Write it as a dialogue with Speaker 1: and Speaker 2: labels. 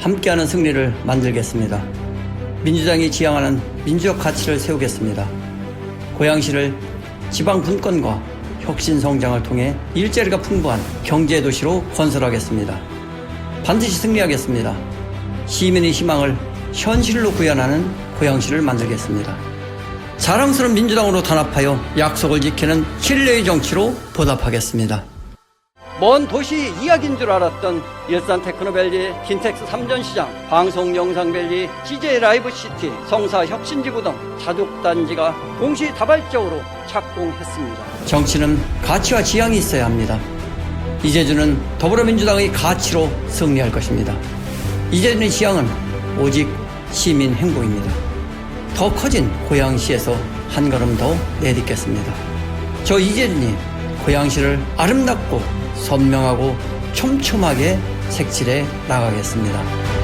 Speaker 1: 함께하는 승리를 만들겠습니다. 민주당이 지향하는 민주적 가치를 세우겠습니다. 고양시를 지방 분권과 혁신 성장을 통해 일자리가 풍부한 경제 도시로 건설하겠습니다. 반드시 승리하겠습니다. 시민의 희망을 현실로 구현하는 고양시를 만들겠습니다. 자랑스러운 민주당으로 단합하여 약속을 지키는 신뢰의 정치로 보답하겠습니다. 먼 도시 이야기인 줄 알았던 일산 테크노밸리, 킨텍스 삼전시장, 방송 영상밸리, CJ 라이브 시티, 성사 혁신지구 등 자족단지가 동시다발적으로 착공했습니다. 정치는 가치와 지향이 있어야 합니다. 이재준은 더불어민주당의 가치로 승리할 것입니다. 이재준의 지향은 오직 시민 행복입니다. 더 커진 고양시에서 한 걸음 더 내딛겠습니다. 저 이재준이 고양시를 아름답고 선명하고 촘촘하게 색칠해 나가겠습니다.